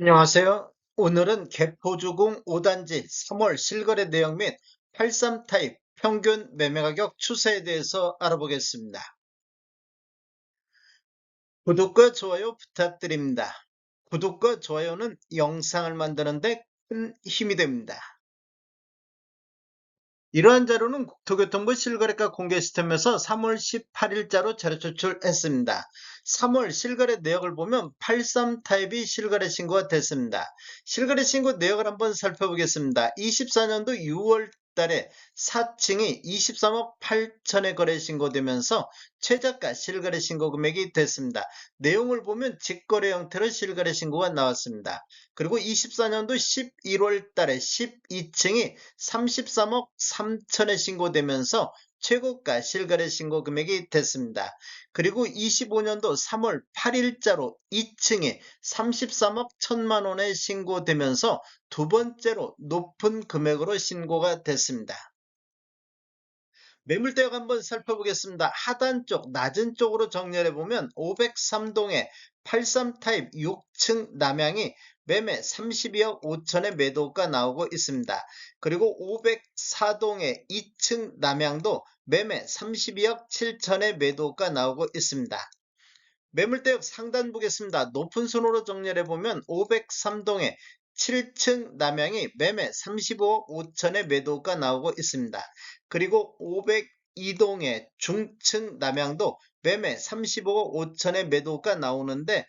안녕하세요. 오늘은 개포주공 5단지 3월 실거래 내용 및83 타입 평균 매매 가격 추세에 대해서 알아보겠습니다. 구독과 좋아요 부탁드립니다. 구독과 좋아요는 영상을 만드는데 큰 힘이 됩니다. 이러한 자료는 국토교통부 실거래가 공개 시스템에서 3월 18일자로 자료 제출했습니다. 3월 실거래 내역을 보면 83 타입이 실거래 신고가 됐습니다. 실거래 신고 내역을 한번 살펴보겠습니다. 24년도 6월 달에 4층이 23억 8천에 거래 신고되면서 최저가 실거래 신고 금액이 됐습니다. 내용을 보면 직거래 형태로 실거래 신고가 나왔습니다. 그리고 24년도 11월 달에 12층이 33억 3천에 신고되면서 최고가 실거래 신고 금액이 됐습니다. 그리고 25년도 3월 8일자로 2층에 33억 1천만 원에 신고되면서 두 번째로 높은 금액으로 신고가 됐습니다. 매물대역 한번 살펴보겠습니다. 하단 쪽, 낮은 쪽으로 정렬해 보면 503동에 83 타입 6층 남양이 매매 32억 5천에 매도가 나오고 있습니다. 그리고 504동의 2층 남양도 매매 32억 7천에 매도가 나오고 있습니다. 매물대역 상단 보겠습니다. 높은 순으로 정렬해 보면 503동에 7층 남양이 매매 35억 5천에 매도가 나오고 있습니다. 그리고 502동의 중층 남양도 매매 35억 5천에 매도가 나오는데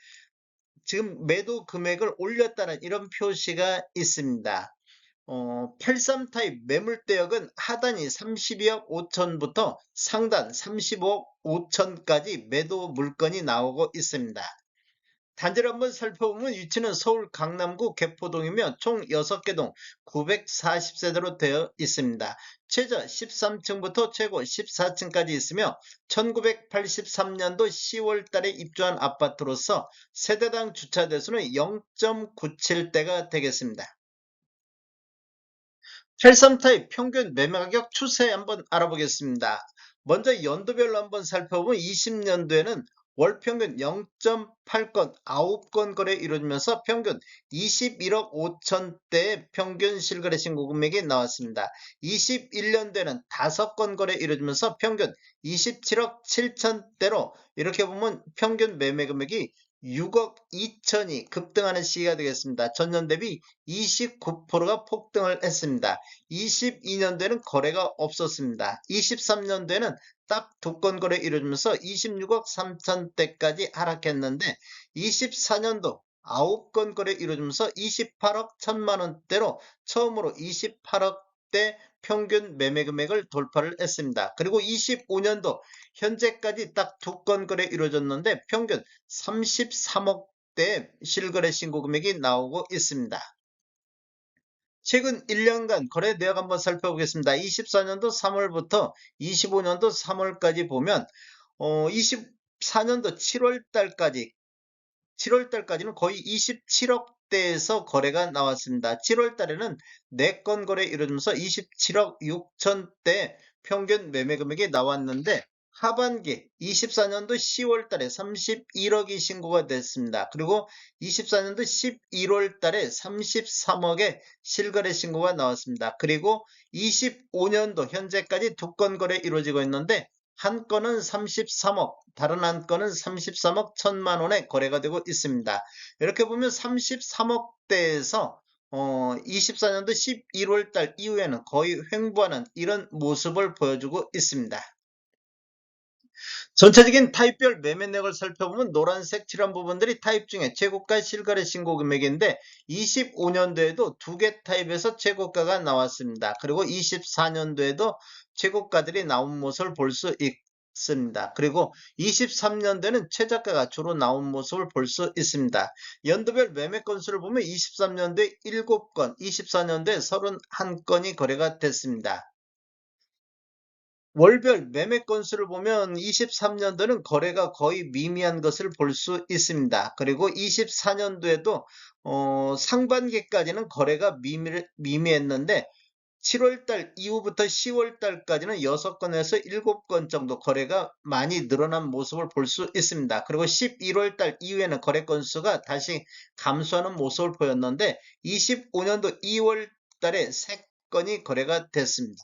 지금 매도 금액을 올렸다는 이런 표시가 있습니다. 어, 83 타입 매물 대역은 하단이 32억 5천부터 상단 35억 5천까지 매도 물건이 나오고 있습니다. 단지를 한번 살펴보면 위치는 서울 강남구 개포동이며 총 6개 동 940세대로 되어 있습니다. 최저 13층부터 최고 14층까지 있으며 1983년도 10월 달에 입주한 아파트로서 세대당 주차 대수는 0.97대가 되겠습니다. 83 타입 평균 매매 가격 추세 한번 알아보겠습니다. 먼저 연도별로 한번 살펴보면 20년도에는 월 평균 0.8건 9건 거래 이루어지면서 평균 21억 5천대의 평균 실거래 신고 금액이 나왔습니다. 21년도에는 5건 거래 이루어지면서 평균 27억 7천대로 이렇게 보면 평균 매매 금액이 6억 2천이 급등하는 시기가 되겠습니다. 전년 대비 29%가 폭등을 했습니다. 22년도에는 거래가 없었습니다. 23년도에는 딱 두 건 거래 이루어지면서 26억 3천대까지 하락했는데 24년도 9건 거래 이루어지면서 28억 1천만 원대로 처음으로 28억대 평균 매매 금액을 돌파를 했습니다. 그리고 25년도 현재까지 딱 두 건 거래 이루어졌는데 평균 33억대 실거래 신고 금액이 나오고 있습니다. 최근 1년간 거래 내역 한번 살펴보겠습니다. 24년도 3월부터 25년도 3월까지 보면 어, 24년도 7월 달까지 7월 달까지는 거의 27억 대에서 거래가 나왔습니다. 7월 달에는 4건 거래 이루어지면서 27억 6천대 평균 매매 금액이 나왔는데 하반기 24년도 10월 달에 31억이 신고가 됐습니다. 그리고 24년도 11월 달에 33억의 실거래 신고가 나왔습니다. 그리고 25년도 현재까지 두 건 거래 이루어지고 있는데 한 건은 33억, 다른 한 건은 33억 1천만 원에 거래가 되고 있습니다. 이렇게 보면 33억대에서 어, 24년도 11월 달 이후에는 거의 횡보하는 이런 모습을 보여주고 있습니다. 전체적인 타입별 매매 내역을 살펴보면 노란색 칠한 부분들이 타입 중에 최고가 실거래 신고 금액인데 25년도에도 두 개 타입에서 최고가가 나왔습니다. 그리고 24년도에도 최고가들이 나온 모습을 볼 수 있습니다. 그리고 23년도에는 최저가가 주로 나온 모습을 볼 수 있습니다. 연도별 매매 건수를 보면 23년도에 7건, 24년도에 31건이 거래가 됐습니다. 월별 매매 건수를 보면 23년도는 거래가 거의 미미한 것을 볼 수 있습니다. 그리고 24년도에도 어, 상반기까지는 거래가 미미, 미미했는데 7월달 이후부터 10월달까지는 6건에서 7건 정도 거래가 많이 늘어난 모습을 볼 수 있습니다. 그리고 11월달 이후에는 거래 건수가 다시 감소하는 모습을 보였는데 25년도 2월달에 3건이 거래가 됐습니다.